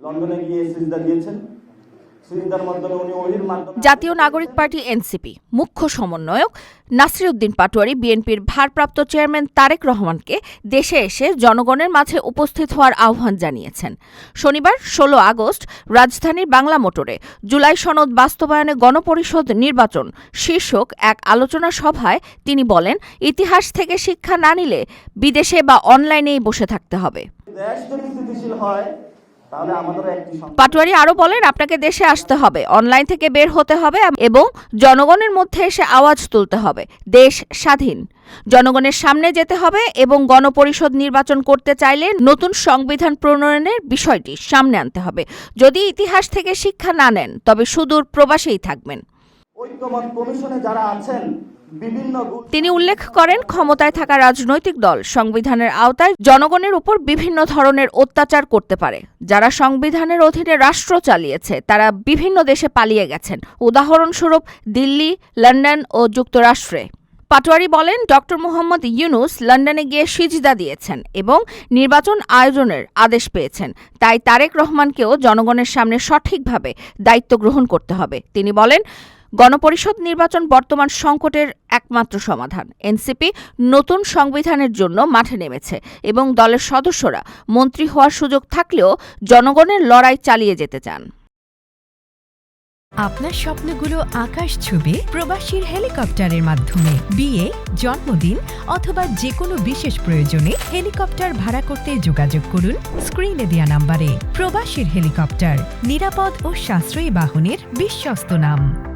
লন্ডনে গিয়ে সিজদা দিয়েছেন। জাতীয় নাগরিক পার্টি এনসিপি মুখ্য সমন্বয়ক নাসিরউদ্দিন পাটোয়ারি বিএনপির ভারপ্রাপ্ত চেয়ারম্যান তারেক রহমানকে দেশে এসে জনগণের মাঝে উপস্থিত হওয়ার আহ্বান জানিয়েছেন। শনিবার ষোলো আগস্ট রাজধানীর বাংলা মোটরে জুলাই সনদ বাস্তবায়নে গণপরিষদ নির্বাচন শীর্ষক এক আলোচনা সভায় তিনি বলেন ইতিহাস থেকে শিক্ষা না নিলে বিদেশে বা অনলাইনেই বসে থাকতে হবে। দেশ যদি স্থিতিশীল হয় পাটোয়ারি আরও বলেন আপনাকে দেশে আসতে হবে অনলাইন থেকে বের হতে হবে এবং জনগণের মধ্যে এসে আওয়াজ তুলতে হবে দেশ স্বাধীন। জনগণের সামনে যেতে হবে এবং গণপরিষদ নির্বাচন করতে চাইলে নতুন সংবিধান প্রণয়নের বিষয়টি সামনে আনতে হবে। যদি ইতিহাস থেকে শিক্ষা না নেন তবে সুদূর প্রবাসেই থাকবেন। ঐক্যমত কমিশনে যারা আছেন তিনি উল্লেখ করেন, ক্ষমতায় থাকা রাজনৈতিক দল সংবিধানের আওতায় জনগণের উপর বিভিন্ন ধরনের অত্যাচার করতে পারে। যারা সংবিধানের অধীনে রাষ্ট্র চালিয়েছে, তারা বিভিন্ন দেশে পালিয়ে গেছেন। উদাহরণস্বরূপ দিল্লি, লন্ডন ও যুক্তরাষ্ট্রে। পাটোয়ারি বলেন ডক্টর মোহাম্মদ ইউনুস লন্ডনে গিয়ে সিজদা দিয়েছেন এবং নির্বাচন আয়োজনের আদেশ পেয়েছেন। তাই তারেক রহমানকেও জনগণের সামনে সঠিকভাবে দায়িত্ব গ্রহণ করতে হবে। তিনি বলেন গণপরিষদ নির্বাচন বর্তমান সংকটের একমাত্র সমাধান। এনসিপি নতুন সংবিধানের জন্য মাঠে নেমেছে এবং দলের সদস্যরা মন্ত্রী হওয়ার সুযোগ থাকলেও জনগণের লড়াই চালিয়ে যেতে চান। আপনার স্বপ্নগুলো আকাশ ছুবে প্রবাসীর হেলিকপ্টারের মাধ্যমে। বিয়ে, জন্মদিন অথবা যে কোনো বিশেষ প্রয়োজনে হেলিকপ্টার ভাড়া করতে যোগাযোগ করুন স্ক্রিনে দেওয়া নাম্বারে। প্রবাসীর হেলিকপ্টার নিরাপদ ও সাশ্রয়ী বাহনের বিশ্বস্ত নাম।